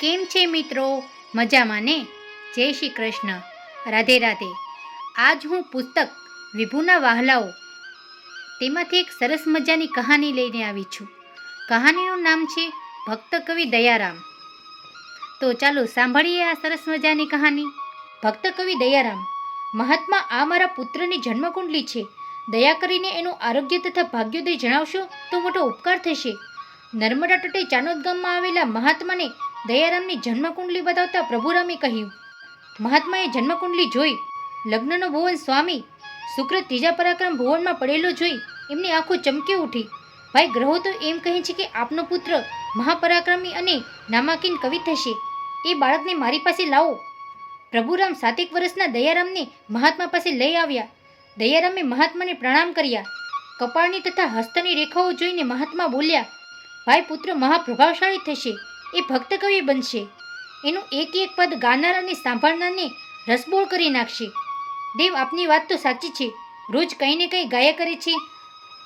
કેમ છે મિત્રો? મજામાં ને? જય શ્રી કૃષ્ણ. રાધે રાધે. આજ હું પુસ્તક વિભુના વાહલાઓ તેમાંથી એક સરસ મજાની કહાની લઈને આવી છું. કહાનીનું નામ છે ભક્ત કવિ દયારામ. તો ચાલો સાંભળીએ આ સરસ મજાની કહાની. ભક્ત કવિ દયારામ મહાત્મા આ મારા પુત્રની જન્મકુંડલી છે. દયા કરીને એનું આરોગ્ય તથા ભાગ્યોદય જણાવશો તો મોટો ઉપકાર થશે. નર્મદા તટે ચાનોદ ગામમાં આવેલા મહાત્માને દયારામની જન્મકુંડલી બતાવતા પ્રભુરામે કહ્યું, મહાત્માએ જન્મકુંડલી જોઈ, લગ્નનો ભુવન સ્વામી શુક્ર ત્રીજા પરાક્રમ ભુવનમાં પડેલો જોઈ એમની આંખો ચમકી ઉઠી. ભાઈ, ગ્રહો તો એમ કહે છે કે આપનો પુત્ર મહાપરાક્રમી અને નામાંકિન કવિ થશે. એ બાળકને મારી પાસે લાવો. પ્રભુરામ સાતેક વર્ષના દયારામને મહાત્મા પાસે લઈ આવ્યા. દયારામે મહાત્માને પ્રણામ કર્યા. કપાળની તથા હસ્તની રેખાઓ જોઈને મહાત્મા બોલ્યા, ભાઈ, પુત્ર મહાપ્રભાવશાળી થશે. એ ભક્ત કવિ બનશે. એનું એક એક પદ ગાનાર અને સાંભળનારને રસબોળ કરી નાખશે. દેવ આપની વાત તો સાચી છે. રોજ કંઈ ને કંઈ ગાયા કરે છે.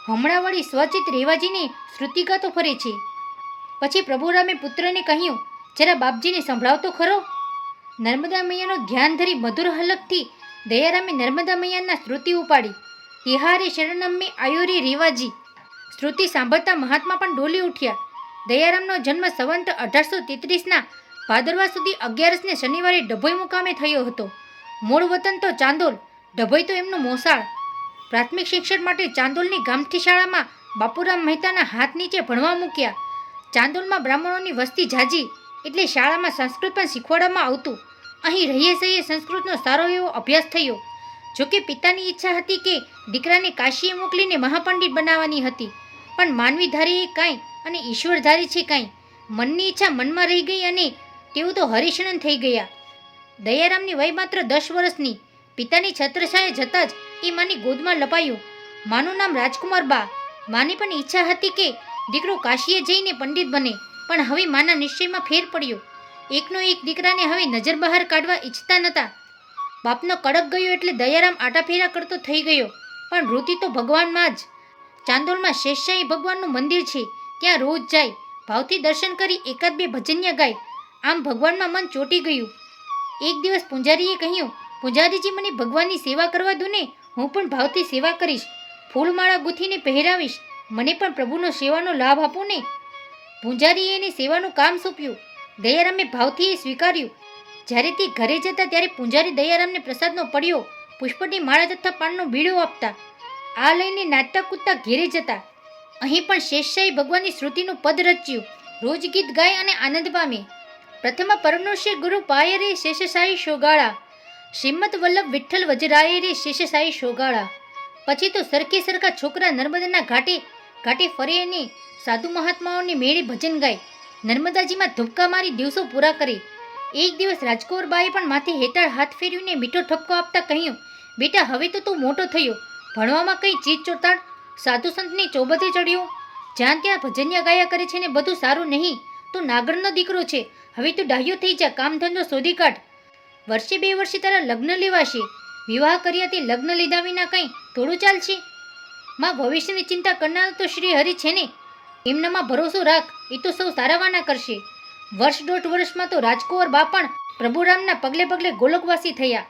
હમણાં વળી સ્વચિત રેવાજીને શ્રુતિગાતો ફરે છે. પછી પ્રભુરામે પુત્રને કહ્યું, જરા બાપજીને સંભળાવતો ખરો? નર્મદા મૈયાનો ધ્યાન ધરી મધુર હલકથી દયારામે નર્મદા મૈયાના શ્રુતિ ઉપાડી. તિહારે શરણમ્મી આયોરી રેવાજી. શ્રુતિ સાંભળતા મહાત્મા પણ ડોલી ઉઠ્યા. દયારામનો જન્મ સંવંત અઢારસો તેત્રીસના ભાદરવા સુધી અગિયારસને શનિવારે ડભોઈ મુકામે થયો હતો. મૂળ વતન તો ચાંદોલ, ડભોઈ તો એમનું મોસાળ. પ્રાથમિક શિક્ષણ માટે ચાંદોલની ગામઠી શાળામાં બાપુરામ મહેતાના હાથ નીચે ભણવા મૂક્યા. ચાંદોલમાં બ્રાહ્મણોની વસ્તી જાજી એટલે શાળામાં સંસ્કૃત પણ શીખવાડવામાં આવતું. અહીં રહીએ સહીએ સંસ્કૃતનો સારો એવો અભ્યાસ થયો. જોકે પિતાની ઈચ્છા હતી કે દીકરાને કાશીએ મોકલીને મહાપંડિત બનાવવાની હતી. પણ માનવીધારીએ કાંઈ અને ઈશ્વરધારી છે કાંઈ. મનની ઈચ્છા મનમાં રહી ગઈ અને તેઓ તો હરિશણન થઈ ગયા. દયારામની વય માત્ર દસ વર્ષની. પિતાની છત્રછાયા જતાં જ એ માની ગોદમાં લપાયું. માનું નામ રાજકુમાર બા. માની પણ ઈચ્છા હતી કે દીકરો કાશીએ જઈને પંડિત બને, પણ હવે માના નિશ્ચયમાં ફેર પડ્યો. એકનો એક દીકરાને હવે નજર બહાર કાઢવા ઈચ્છતા નહોતા બાપનો કડક ગયો એટલે દયારામ આટાફેરા કરતો થઈ ગયો. પણ વૃત્તિ તો ભગવાનમાં જ. ચાંદોલમાં શેષશાહી ભગવાનનું મંદિર છે. ત્યાં રોજ જાય. ભાવથી દર્શન કરી એકાદ બે ભજન્ય ગાય. આમ ભગવાનમાં મન ચોંટી ગયું. એક દિવસ પૂંજારીએ કહ્યું, પૂંજારીજી, મને ભગવાનની સેવા કરવા દો ને, હું પણ ભાવથી સેવા કરીશ. ફૂલમાળા ગૂંથીને પહેરાવીશ. મને પણ પ્રભુનો સેવાનો લાભ આપો ને. પૂંજારીએ એને સેવાનું કામ સોંપ્યું. દયારામે ભાવથી એ સ્વીકાર્યું. જ્યારે તે ઘરે જતા ત્યારે પૂંજારી દયારામને પ્રસાદનો પડ્યો. પુષ્પની માળા તથા પાનનો બીડો આપતા. આ લઈને નાચતા કૂદતા ઘેરે જતા. અહીં પણ શેષશાહી ભગવાનની શ્રુતિનું પદ રચ્યું. રોજ ગીત ગાય અને આનંદ પામે. પ્રથમ પરમનુષ્ય ગુરુ પાય શેષશાહી શોગાળા. શ્રીમદ વલ્લભ વિઠ્ઠલ વજરાય શેષશાહી શોગાળા. પછી તો સરખે સરખા છોકરા નર્મદાના ઘાટે ઘાટે ફરે અને સાધુ મહાત્માઓની મેળે ભજન ગાય. નર્મદાજીમાં ધબકા મારી દિવસો પૂરા કરે. એક દિવસ રાજકુંવરબાએ પણ માથે હેઠળ હાથ ફેરવીને મીઠો ઠપકો આપતા કહ્યું, બેટા, હવે તો તું મોટો થયો. ભણવામાં કંઈ ચીજ ચોટાડ? સાધુ સંતની ચોબતે ચડ્યો. જ્યાં ત્યાં ભજનિયા ગાયા કરે છે ને બધું સારું નહીં, તું નાગરનો દીકરો છે. હવે તું ડાહ્યો થઈ જા કામ ધંધો શોધી કાઢ. વર્ષે બે વર્ષે તારા લગ્ન લેવાશે. વિવાહ કર્યા તે લગ્ન લીધા વિના કંઈ થોડું ચાલશે? માં ભવિષ્યની ચિંતા કરનાર તો શ્રી હરિ છે ને. એમનામાં ભરોસો રાખ, એ તો સૌ સારાવાના કરશે. વર્ષ દોઢ વર્ષમાં તો રાજકુંવર બા પણ પ્રભુરામના પગલે પગલે ગોલોકવાસી થયા.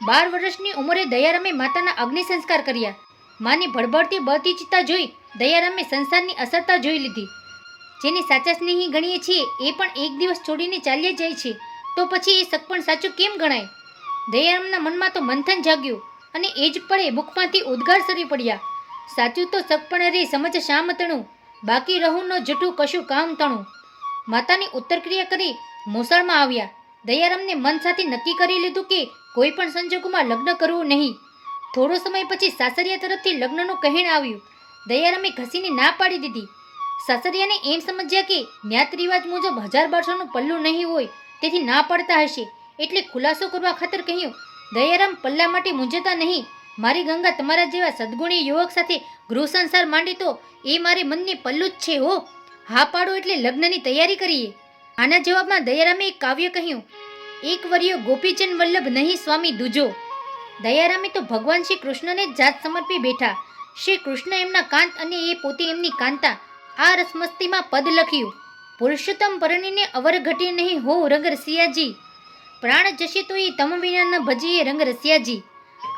બાર વર્ષની ઉંમરે દયારામે માતાના અગ્નિ સંસ્કાર કર્યા. માની ભડભડતી બળતી ચિત્તા જોઈ દયારામે સંસારની અસરતા જોઈ લીધી. જેને સાચા સ્નેહી ગણીએ છીએ, એ પણ એક દિવસ છોડીને ચાલ્યા જાય છે. તો પછી એ સગપણ સાચું કેમ ગણાય? દયારામના મનમાં તો મંથન જાગ્યું અને એ જ પળે મુખમાંથી ઉદ્ગાર સરી પડ્યા. સાચું તો સગપણ રે સમજ શામ તણું, બાકી રહું ન જઠું કશું કામ તણું. માતાની ઉત્તરક્રિયા કરી મોસાળમાં આવ્યા. દયારામને મન સાથે નક્કી કરી લીધું કે કોઈ પણ સંજોગોમાં લગ્ન કરવું નહીં. થોડો સમય પછી સાસરિયા તરફથી લગ્નનું કહેણ આવ્યું. દયારામે ઘસીને ના પાડી દીધી. સાસરિયાને એમ સમજ્યા કે જ્ઞાત રિવાજ મુજબ હજાર બારસોનું પલ્લું નહીં હોય, તેથી ના પડતા હશે. એટલે ખુલાસો કરવા ખાતર કહ્યું, દયારામ, પલ્લા માટે મૂંઝતા નહીં. મારી ગંગા તમારા જેવા સદગુણી યુવક સાથે ગૃહ સંસાર માંડી તો એ મારે મનને પલ્લું જ છે હો. હા પાડો એટલે લગ્નની તૈયારી કરીએ. આના જવાબમાં દયારામે એક કાવ્ય કહ્યું, એક વર્યો ગોપીચંદ વલ્લભ નહીં, સ્વામી દુજો. દયારામે તો ભગવાન શ્રી કૃષ્ણને જ જાત સમર્પી બેઠા. શ્રી કૃષ્ણ એમના કાંત અને એ પોતે એમની કાંતા. આ રસમસ્તીમાં પદ લખ્યું. પુરુષોત્તમ પરણીને અવર ઘટી નહીં હો રંગ રસિયાજી. પ્રાણ જશે તો એ તમ વિના ન ભજીએ રંગ રસિયાજી.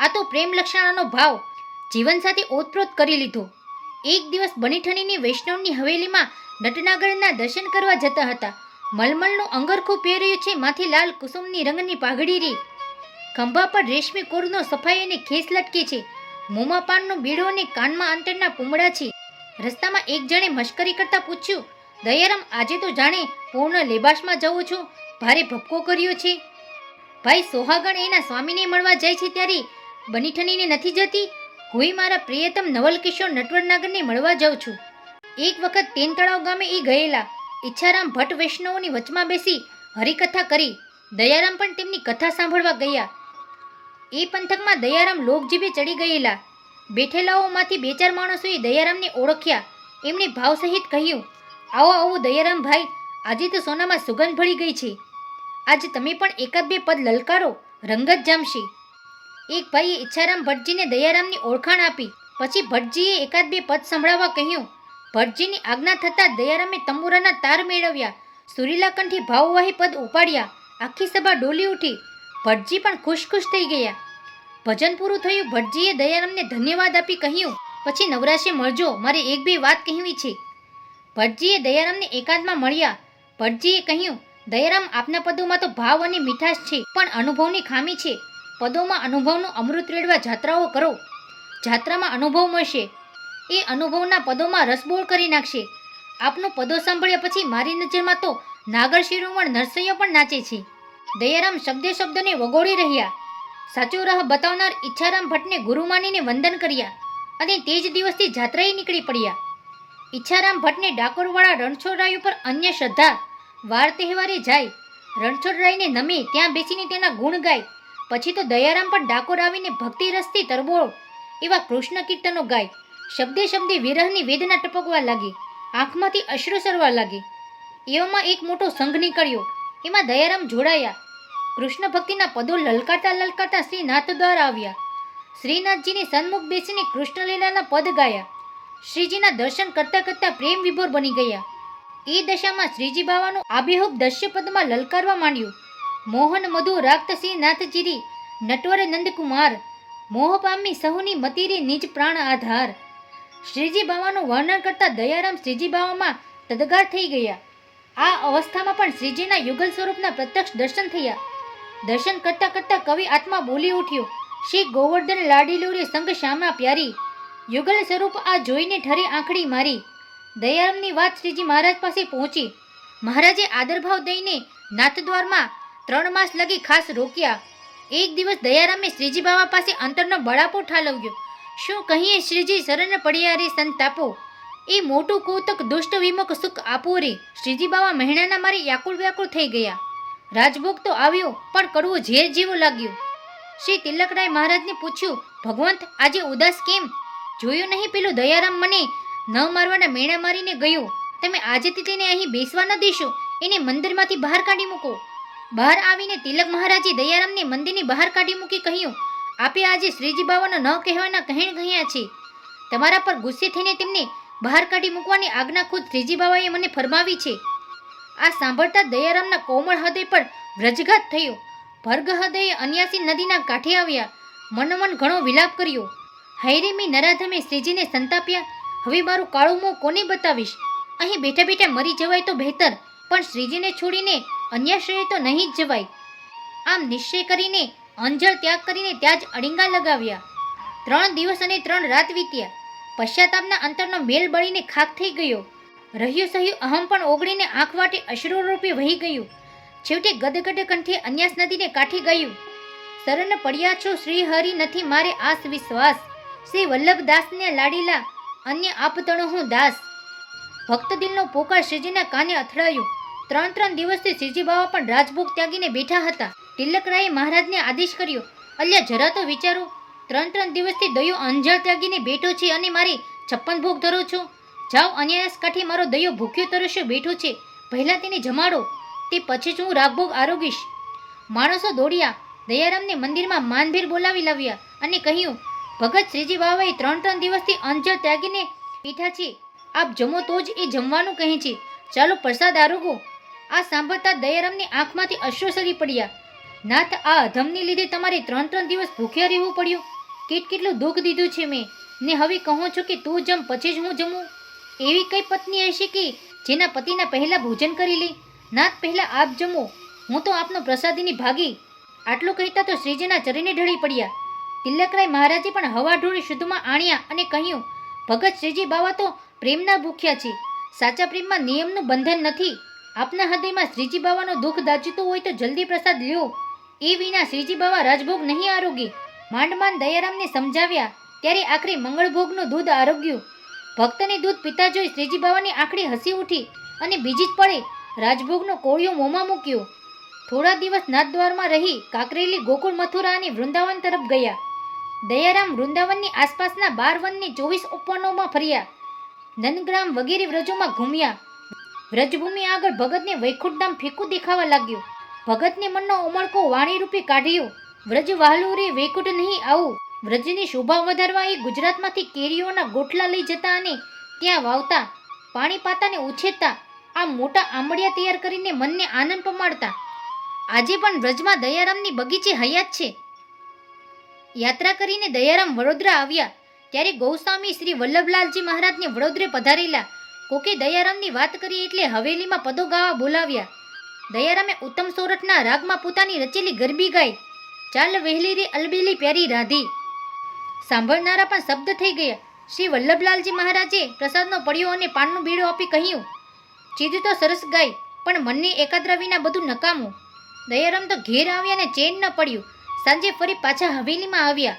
આ તો પ્રેમ લક્ષણાનો ભાવ. જીવનસાથી ઓતપ્રોત કરી લીધો. એક દિવસ બનીઠણીની વૈષ્ણવની હવેલીમાં નટનાગરના દર્શન કરવા જતા હતા. મલમલનું અંગરખું પહેર્યું છે, માથી લાલ કુસુમની રંગની પાઘડી રી. ખંભા પર રેશમી કોરનો સફાઈ અને ખેસ લટકે છે. મોંમાં પાનનો બીડો અને કાનમાં અંતરના પૂમડા છે. રસ્તામાં એક જણે મશ્કરી કરતા પૂછ્યું, દયારામ, આજે તો જાણે પૂર્ણ લેબાસમાં જવું છું. ભારે ભપકો કર્યો છે. ભાઈ, સોહાગણ એના સ્વામીને મળવા જાય છે ત્યારે બનીઠનીને નથી જતી? હું મારા પ્રિયતમ નવલકિશોર નટવરનાગરને મળવા જાઉં છું. એક વખત તેન તળાવ ગામે એ ગયેલા ઈચ્છારામ ભટ્ટ વૈષ્ણવોની વચમાં બેસી હરિકથા કરી. દયારામ પણ તેમની કથા સાંભળવા ગયા. એ પંથકમાં દયારામ લોકજીભે ચડી ગયેલા. બેઠેલાઓમાંથી બે ચાર માણસોએ દયારામને ઓળખ્યા. એમણે ભાવ સહિત કહ્યું, આવો આવો, દયારામ ભાઈ, આજે તો સોનામાં સુગંધ ભળી ગઈ છે. આજે તમે પણ એકાદ બે પદ લલકારો રંગત જામશે. એક ભાઈએ ઈચ્છારામ ભટ્ટજીને દયારામની ઓળખાણ આપી. પછી ભટ્ટજીએ એકાદ બે પદ સંભળાવવા કહ્યું ભટ્ટજીની આજ્ઞા થતાં દયારામે તંબુરાના તાર મેળવ્યા. સુરીલા કંઠી ભાવવાહી પદ ઉપાડ્યા. આખી સભા ડોલી ઉઠી. ભટ્ટજી પણ ખુશ ખુશ થઈ ગયા. ભજન પૂરું થયું, ભટજીએ દયારામને ધન્યવાદ આપી કહ્યું, પછી નવરાશે મળજો, મારે એક બે વાત કહેવી છે. ભટજીએ દયારામને એકાંતમાં મળ્યા. ભટજીએ કહ્યું, દયારામ આપના પદોમાં તો ભાવ અને મીઠાશ છે, પણ અનુભવની ખામી છે. પદોમાં અનુભવનું અમૃત રેડવા જાત્રાઓ કરો. જાત્રામાં અનુભવ મળશે. એ અનુભવના પદોમાં રસબોળ કરી નાખશે. આપનો પદો સાંભળ્યા પછી મારી નજરમાં તો નાગર શિરોમણ નરસૈયો પણ નાચે છે. દયારામ શબ્દે શબ્દને વગોળી રહ્યા. સાચો રાહ બતાવનાર ઈચ્છારામ ભટ્ટને ગુરુ માનીને વંદન કર્યા અને તે જ દિવસથી જાત્રાએ નીકળી પડ્યા. ઈચ્છારામ ભટ્ટને ડાકોરવાળા રણછોડરાય ઉપર અન્ય શ્રદ્ધા, વાર તહેવારે જાય, રણછોડરાયને નમે ત્યાં બેસીને તેના ગુણ ગાય, પછી તો દયારામ પણ ડાકોર આવીને ભક્તિ રસથી તરબોળ એવા કૃષ્ણ કીર્તનો ગાય, શબ્દે શબ્દે વિરહની વેદના ટપકવા લાગી, આંખમાંથી અશ્રુ સરવા લાગી. એવામાં એક મોટો સંઘ નીકળ્યો. એમાં દયારામ જોડાયા. કૃષ્ણ ભક્તિના પદો લલકાતા લલકાતા શ્રી નાથ દ્વાર આવ્યા. શ્રીનાથજીની સન્મુખ બેસીને કૃષ્ણલીલાના પદ ગાયા. શ્રીજીના દર્શન કરતા કરતા પ્રેમ વિભોર બની ગયા. એ દશામાં શ્રીજી બાવાનું આબેહૂબ દશ્ય પદમાં લલકારવા માંડ્યું. મોહન મધુ રાગત શ્રીનાથજીરી નટવર નંદકુમાર. મોહ પામી સહુની મતીરી નિજ પ્રાણ આધાર. શ્રીજી બાવાનું વર્ણન કરતા દયારામ શ્રીજી બાવામાં તદગાર થઈ ગયા. આ અવસ્થામાં પણ શ્રીજીના યુગલ સ્વરૂપના પ્રત્યક્ષ દર્શન થયા. દર્શન કરતા કરતા કવિ આત્મા બોલી ઉઠ્યો, શ્રી ગોવર્ધન લાડીલુરે સંગ શ્યામા પ્યારી. યુગલ સ્વરૂપ આ જોઈને ઠરી આંખડી મારી. દયારામની વાત શ્રીજી મહારાજ પાસે પહોંચી. મહારાજે આદરભાવ દઈને નાથદ્વારમાં ત્રણ માસ લગી ખાસ રોક્યા. એક દિવસ દયારામે શ્રીજી બાવા પાસે અંતરનો બળાપો ઠાલવ્યો. શું કહીએ શ્રીજી, શરણ પડ્યા રે સંતાપો? એ મોટું કૌતક દુષ્ટ વિમુખ સુખ આપવું રે શ્રીજી બાવા મહેણાના મારી વ્યાકુળ વ્યાકુળ થઈ ગયા. રાજભોગ તો આવ્યો, પણ કડવું ઝેર જેવું લાગ્યું. શ્રી તિલકરાય મહારાજને પૂછ્યું, ભગવંત, આજે ઉદાસ કેમ? જોયું નહીં પેલું દયારામ મને? ન મારવાના મેણા મારીને ગયો. તમે આજેથી તેને અહીં બેસવા ન દેશો. એને મંદિરમાંથી બહાર કાઢી મૂકો. બહાર આવીને તિલક મહારાજે દયારામને મંદિરની બહાર કાઢી મૂકી કહ્યું, આપે આજે શ્રીજી બાવાના ન કહેવાના કહેણ કહ્યા છે. તમારા પર ગુસ્સે થઈને તેમને બહાર કાઢી મૂકવાની આજ્ઞા ખુદ શ્રીજી બાવાએ મને ફરમાવી છે. આ સાંભળતા દયારામના કોમળ હૃદય પર વ્રજઘાત થયો. ભર્ગ હૃદયે અન્યાસી નદીના કાંઠે આવ્યા. મનોમન ઘણો વિલાપ કર્યો. હૈરેમી નરાધમે શ્રીજીને સંતાપ્યા. હવે મારું કાળું મોં કોને બતાવીશ? અહીં બેઠા બેઠા મરી જવાય તો બહેતર, પણ શ્રીજીને છોડીને અન્યાશ્રયે તો નહીં જ જવાય. આમ નિશ્ચય કરીને, અંજળ ત્યાગ કરીને ત્યાં જ અડિંગા લગાવ્યા. ત્રણ દિવસ અને ત્રણ રાત વીત્યા. પશ્ચાતાપના અંતરનો મેલ બળીને ખાક થઈ ગયો. રહ્યું સહ્યું અહમ પણ ઓગળીને આંખ વાટે અશ્રુરૂપે વહી ગયું. છેવટે ગદગદ કંઠે અન્યાસ નદીને કાઠી ગયું. શરણ પડ્યા છો શ્રી હરિ નથી મારે આસ વિશ્વાસ. શ્રી વલ્લભદાસને લાડીલા અન્ય આપતણો હું દાસ. ભક્ત દિલનો પોકાર શ્રીજીના કાને અથડાયું. ત્રણ ત્રણ દિવસથી શ્રીજી બાવા પણ રાજભોગ ત્યાગીને બેઠા હતા. તિલકરાયે મહારાજને આદેશ કર્યો, અલ્યા જરા તો વિચારો ત્રણ ત્રણ દિવસથી દયો અંજળ ત્યાગીને બેઠો છે અને મારી છપ્પન ભોગ ધરો છો. જાઓ, અન્યાસ કાઠી મારો દયો ભૂખ્યો તરસ્યો બેઠો છે. પહેલાં તેને જમાડો. તે પછી જ હું રાગભોગ આરોગીશ. માણસો દોડ્યા. દયારામને મંદિરમાં માનભીર બોલાવી લાવ્યા અને કહ્યું, ભગત શ્રીજી બાવાએ ત્રણ ત્રણ દિવસથી અંજળ ત્યાગીને બેઠા છે. આપ જમો તો જ એ જમવાનું કહે છે. ચાલો પ્રસાદ આરોગો. આ સાંભળતા દયારામની આંખમાંથી અશ્રુ સરી પડ્યા. નાથ, આ અધમની લીધે તમારે ત્રણ ત્રણ દિવસ ભૂખ્યા રહેવું પડ્યું. કેટ કેટલું દુઃખ દીધું છે મેં. ને હવે કહો છો કે તું જમ, પછી જ હું જમું? એવી કઈ પત્ની હશે કે જેના પતિના પહેલા ભોજન કરી લે? નાથ પહેલા આપ જમો. હું તો આપનો પ્રસાદીની ભાગી. આટલું કહેતા તો શ્રીજીના ચરીને ઢળી પડ્યા. તિલકરાય મહારાજે પણ હવા ઢોળી શુદ્ધમાં આણ્યા અને કહ્યું, ભગત શ્રીજી બાવા તો પ્રેમના ભૂખ્યા છે. સાચા પ્રેમમાં નિયમનું બંધન નથી. આપના હૃદયમાં શ્રીજી બાવાનો દુઃખ દાજતું હોય તો જલ્દી પ્રસાદ લ્યો. એ વિના શ્રીજી બાવા રાજભોગ નહીં આરોગે. માંડ દયારામને સમજાવ્યા, ત્યારે આખરે મંગળભોગનું દૂધ આરોગ્યું. ભક્તને દૂધ પીતા જોઈ શ્રીજી બાવાની આંખડી હસી ઉઠી અને બીજી જ પડે રાજભોગનો કોળિયો મોંમાં મૂક્યો. થોડા દિવસ નાથદ્વારમાં રહી કાકરેલી ગોકુળ મથુરા અને વૃંદાવન તરફ ગયા. દયારામ વૃંદાવનની આસપાસના બાર વનની ચોવીસ ઉપવનોમાં ફર્યા. નંદગ્રામ વગેરે વ્રજોમાં ઘૂમ્યા. વ્રજભૂમિ આગળ ભગતને વૈકુંઠધામ ફીકું દેખાવા લાગ્યું. ભગતને મનનો ઉમળકો વાણીરૂપે કાઢ્યો. વ્રજ વહાલું રે વૈકુંઠ નહીં આવું. વ્રજની શોભા વધારવા એ ગુજરાતમાંથી કેરીઓના ગોઠલા લઈ જતા અને ત્યાં વાવતા, પાણી પાતાને ઉછેરતા, આ મોટા આંબળિયા તૈયાર કરીને મનને આનંદ પમાડતા. આજે પણ વ્રજમાં દયારામની બગીચે હયાત છે. યાત્રા કરીને દયારામ વડોદરા આવ્યા, ત્યારે ગૌસ્વામી શ્રી વલ્લભલાલજી મહારાજને વડોદરે પધારેલા, કોકે દયારામની વાત કરી એટલે હવેલીમાં પદો ગાવા બોલાવ્યા. દયારામે ઉત્તમ સોરઠના રાગમાં પોતાની રચેલી ગરબી ગાઈ ચાલ વહેલી રે અલબેલી પ્યારી રાધી. સાંભળનારા પણ શબ્દ થઈ ગયા. શ્રી વલ્લભલાલજી મહારાજે પ્રસાદનો પડ્યો અને પાનનું બીડું આપી કહ્યું, ચીજ તો સરસ ગાય, પણ મનની એકાગ્ર વિના બધું નકામું. દયારામ તો ઘેર આવ્યા ને ચેન ન પડ્યું. સાંજે ફરી પાછા હવેલીમાં આવ્યા.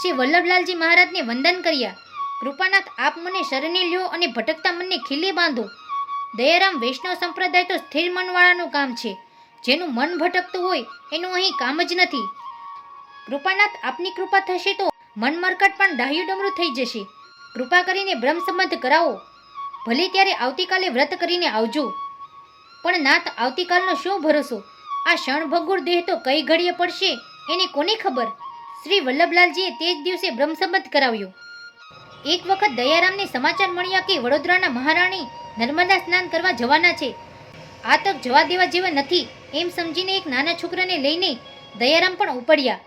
શ્રી વલ્લભલાલજી મહારાજને વંદન કર્યા. કૃપાનાથ આપ મને શરણે લ્યો અને ભટકતા મનને ખીલે બાંધો. દયારામ વૈષ્ણવ સંપ્રદાય તો સ્થિર મનવાળાનું કામ છે. જેનું મન ભટકતું હોય, એનું અહીં કામ જ નથી. કૃપાનાથ, આપની કૃપા થશે તો મન મરકટ પણ ડાહ્યું ડમરું થઈ જશે. કૃપા કરીને બ્રહ્મ સંબંધ કરાવો. ભલે ત્યારે આવતીકાલે વ્રત કરીને આવજો. પણ નાથ, આવતીકાલનો શું ભરોસો? આ ક્ષણભંગુર દેહ તો કઈ ઘડીએ પડશે, એને કોને ખબર? શ્રી વલ્લભલાલજીએ તે જ દિવસે બ્રહ્મ સંબંધ કરાવ્યો. એક વખત દયારામને સમાચાર મળ્યા કે વડોદરાના મહારાણી નર્મદા સ્નાન કરવા જવાના છે. આ તક જવા દેવા જેવા નથી, એમ સમજીને એક નાના છોકરાને લઈને દયારામ પણ ઉપડ્યા.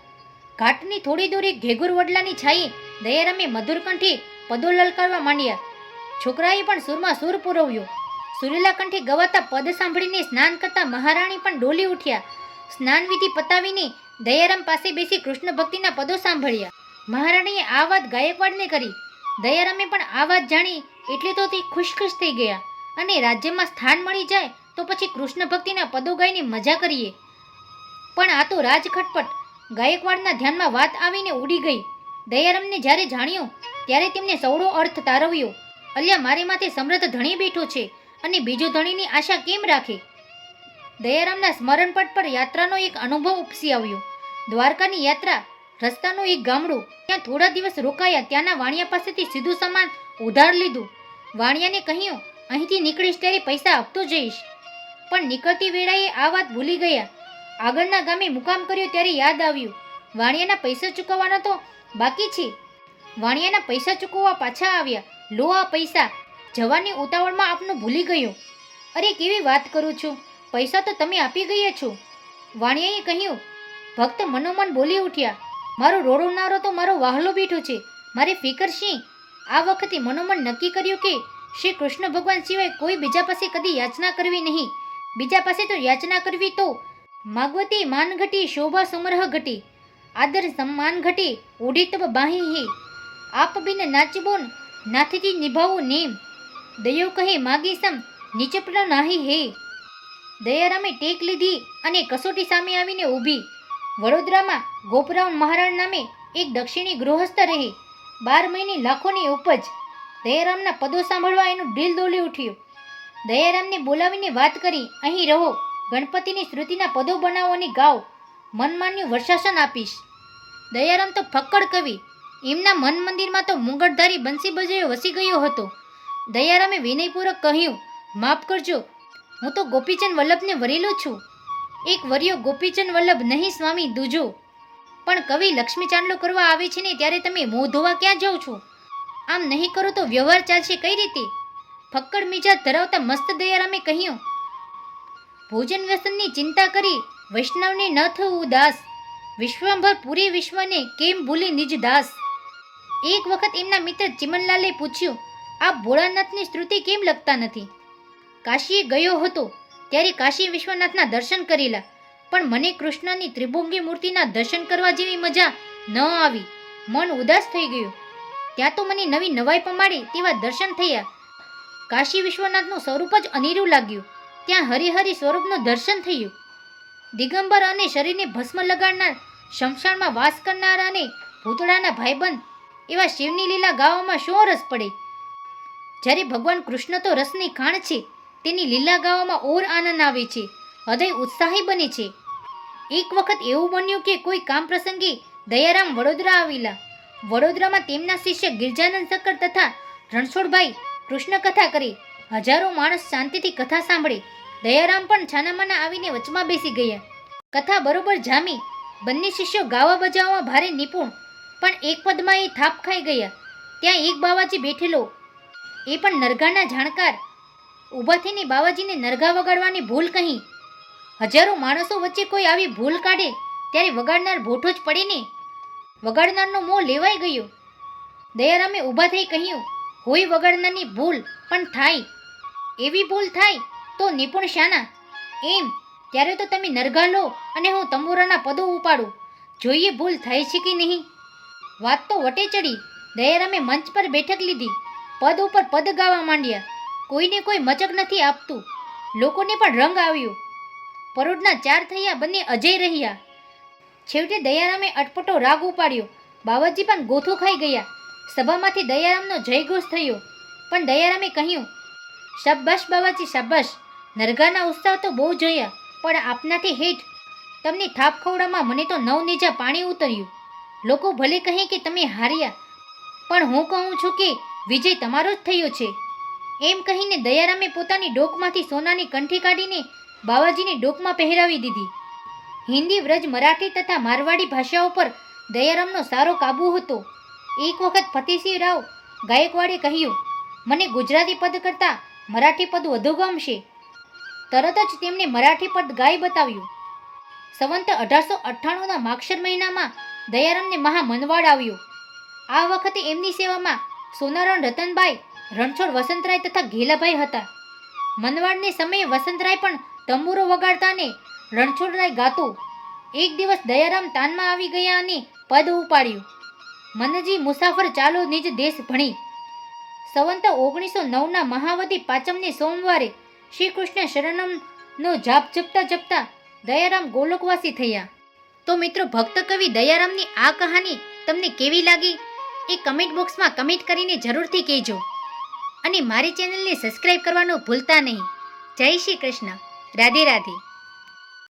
ઘાટની થોડી દૂરે ઘેગુર વડલાની છાયે દયારામે મધુર કંઠે પદો લલકારવા માંડ્યા. છોકરાએ પણ સુરમાં સૂર પુરવ્યો. સુરેલા કંઠે ગવાતા પદ સાંભળીને સ્નાન કરતા મહારાણી પણ ડોલી ઉઠ્યા. સ્નાન વિધિ પતાવીને દયારામ પાસે બેસી કૃષ્ણ ભક્તિના પદો સાંભળ્યા. મહારાણીએ આ વાત ગાયકવાડને કરી. દયારામે પણ આ વાત જાણી એટલે તો તે ખુશખુશ થઈ ગયા અને રાજ્યમાં સ્થાન મળી જાય તો પછી કૃષ્ણ ભક્તિના પદો ગાઈને મજા કરીએ. પણ આ તો રાજખટપટ. ગાયકવાડના ધ્યાનમાં વાત આવીને ઉડી ગઈ. દયારામને જ્યારે જાણ્યો, ત્યારે તેમને સૌડો અર્થ તારવ્યો. અલ્યા, મારે માથે સમૃદ્ધ ધણી બેઠો છે અને બીજો ધણીની આશા કેમ રાખે? દયારામના સ્મરણપટ પર યાત્રાનો એક અનુભવ ઉપસી આવ્યો. દ્વારકાની યાત્રા, રસ્તાનું એક ગામડું. ત્યાં થોડા દિવસ રોકાયા, ત્યાંના વાણિયા પાસેથી સીધું સામાન ઉધાર લીધું. વાણિયાને કહ્યું, અહીંથી નીકળીશ ત્યારે પૈસા આપતો જઈશ. પણ નીકળતી વેળાએ આ વાત ભૂલી ગયા. આગળના ગામે મુકામ કર્યો ત્યારે યાદ આવ્યું. વાણિયાના પૈસા ચૂકવવાના તો બાકી છે. વાણિયાના પૈસા ચૂકવવા પાછા આવ્યા. લો આ પૈસા. જવાની ઉતાવળમાં આપનું ભૂલી ગયો. અરે, કેવી વાત કરું છું? પૈસા તો તમે આપી ગયા છો. વાણિયાએ કહ્યું, ભક્ત મનોમન બોલી ઉઠ્યા. મારો રોડવનારો તો મારો વાહલો બેઠો છે. મારે ફિકર શી આ વખતે મનોમન નક્કી કર્યું કે શ્રી કૃષ્ણ ભગવાન સિવાય કોઈ બીજા પાસે કદી યાચના કરવી નહીં. બીજા પાસે તો યાચના કરવી તો માગવતી માન ઘટી, શોભા સુમરહ ઘટી. આદર સન્માન ઘટી ઓઢી તબ બાહી હે આપ બિન નાચબોન, નાથથી નિભાવો નેમ. દયો કહે માગી સમ નીચપડ નાહી હે. દયારામે ટેક લીધી અને કસોટી સામે આવીને ઊભી. વડોદરામાં ગોપરાવ મહારાણ નામે એક દક્ષિણી ગૃહસ્થ રહે. બાર મહિને લાખોની ઉપજ. દયારામના પદો સાંભળવા એનું દિલ દોલી ઉઠ્યું. દયારામને બોલાવીને વાત કરી, અહીં રહો. ગણપતિની શ્રુતિના પદો બનાવવાની ગાઓ મનમાન્યું વર્ષાસન આપીશ. દયારામ તો ફક્કડ કવિ. એમના મન મંદિરમાં તો મુંગટધારી બંસી બજાયો વસી ગયો હતો. દયારામે વિનયપૂર્વક કહ્યું, માફ કરજો. હું તો ગોપીચંદ વલ્લભને વરેલો છું. એક વર્યો ગોપીચંદ વલ્લભ નહીં સ્વામી દૂજો. પણ કવિ લક્ષ્મી ચાંદલો કરવા આવે છે ને ત્યારે તમે મોં ધોવા ક્યાં જાઓ છો? આમ નહીં કરો તો વ્યવહાર ચાલશે કઈ રીતે? ફક્કડ મિજાજ ધરાવતા મસ્ત દયારામે કહ્યું, ભોજન વ્યસનની ચિંતા કરી વૈષ્ણવને ન થવું ઉદાસ વિશ્વભર પૂરી વિશ્વને કેમ ભૂલી નિજ દાસ? એક વખત એમના મિત્ર ચિમનલાલે પૂછ્યું, આ ભોળાનાથની સ્તુતિ કેમ લખતા નથી? કાશીએ ગયો હતો, ત્યારે કાશી વિશ્વનાથના દર્શન કરેલા, પણ મને કૃષ્ણની ત્રિભુંગી મૂર્તિના દર્શન કરવા જેવી મજા ન આવી. મન ઉદાસ થઈ ગયું. ત્યાં તો મને નવી નવાઈ પમાડી તેવા દર્શન થયા. કાશી વિશ્વનાથનું સ્વરૂપ જ અનેરું લાગ્યું. ત્યાં હરિહરિ સ્વરૂપનું દર્શન થયું. દિગંબર અને શરીરને ભસ્મ લગાડનાર, શમશાનમાં વાસ કરનાર અને ભૂતળાના ભાઈબંધ એવા શિવની લીલા ગાવામાં શું રસ પડે? જ્યારે ભગવાન કૃષ્ણ તો રસની ખાણ છે, તેની લીલા ગાવામાં ઓર આનંદ આવે છે, હૃદય ઉત્સાહી બને છે. એક વખત એવું બન્યું કે કોઈ કામ પ્રસંગે દયારામ વડોદરા આવેલા. વડોદરામાં તેમના શિષ્ય ગિરજાનંદ સક્કર તથા રણછોડભાઈ કૃષ્ણ કથા કરી. હજારો માણસ શાંતિથી કથા સાંભળી. દયારામ પણ છાનામાના આવીને વચમાં બેસી ગયા. કથા બરોબર જામી. બંને શિષ્યો ગાવા બજાવવામાં ભારે નિપુણ. પણ એક પદમાં એ થાપ ખાઈ ગયા. ત્યાં એક બાવાજી બેઠેલો. એ પણ નરગાના જાણકાર. ઊભા થઈને બાવાજીને નરગા વગાડવાની ભૂલ કહી. હજારો માણસો વચ્ચે કોઈ આવી ભૂલ કાઢે ત્યારે વગાડનાર ભોઠો જ પડે ને? વગાડનારનો મોં લેવાઈ ગયો. દયારામે ઊભા થઈ કહ્યું હોય વગાડનારની ભૂલ પણ થાય. એવી ભૂલ થાય તો નિપુણ શાના? એમ, ત્યારે તો તમે નરગા લો અને હું તંબુરાના પદો ઉપાડું. જોઈએ ભૂલ થાય છે કે નહીં? વાત તો વટે ચડી. દયારામે મંચ પર બેઠક લીધી. પદ ઉપર પદ ગાવા માંડ્યા. કોઈને કોઈ મચક નથી આપતું. લોકોને પણ રંગ આવ્યો. પરોઢના ચાર થયા બંને અજય રહ્યા. છેવટે દયારામે અટપટો રાગ ઉપાડ્યો. બાવાજી પણ ગોથું ખાઈ ગયા. સભામાંથી દયારામનો જયઘોષ થયો. પણ દયારામે કહ્યું, શાબાશ બાવાજી, શાબાશ. નરગાના ઉત્સાહ તો બહુ જોયા, પણ આપનાથી હેઠ તમને થાપ ખવડામાં મને તો નવ નીજા પાણી ઉતર્યું. લોકો ભલે કહે કે તમે હાર્યા, પણ હું કહું છું કે વિજય તમારો જ થયો છે. એમ કહીને દયારામે પોતાની ડોકમાંથી સોનાની કંઠી કાઢીને બાવાજીની ડોકમાં પહેરાવી દીધી. હિન્દી વ્રજ મરાઠી તથા મારવાડી ભાષાઓ પર દયારામનો સારો કાબુ હતો. એક વખત ફતેસિંહ રાવ ગાયકવાડે કહ્યું, મને ગુજરાતી પદ કરતાં મરાઠી પદ વધુ ગમશે. તરત જ તેમણે મરાઠી પદ ગાય બતાવ્યું. સંવંત અઢારસો અઠ્ઠાણુંના માક્ષર મહિનામાં દયારામને મહા મનવાડ આવ્યો. આ વખતે એમની સેવામાં સોનારણ રતનભાઈ રણછોડ વસંતરાય તથા ઘેલાભાઈ હતા. મનવાડને સમયે વસંતરાય પણ તંબુરો વગાડતા ને રણછોડરાય ગાતો. એક દિવસ દયારામ તાનમાં આવી ગયા અને પદ ઉપાડ્યું. મનજી મુસાફર ચાલો નિજ દેશ ભણી. સંવંત ઓગણીસો નવના મહાવતી પાંચમને સોમવારે શ્રી કૃષ્ણ શરણમનો જાપ જપતા જપતા દયારામ ગોલોકવાસી થયા. તો મિત્રો, ભક્ત કવિ દયારામની આ કહાની તમને કેવી લાગી? એ કમેન્ટ બોક્સમાં કમેન્ટ કરીને જરૂરથી કહેજો. અને મારી ચેનલને સબસ્ક્રાઈબ કરવાનું ભૂલતા નહીં. જય શ્રી કૃષ્ણ. રાધે રાધે.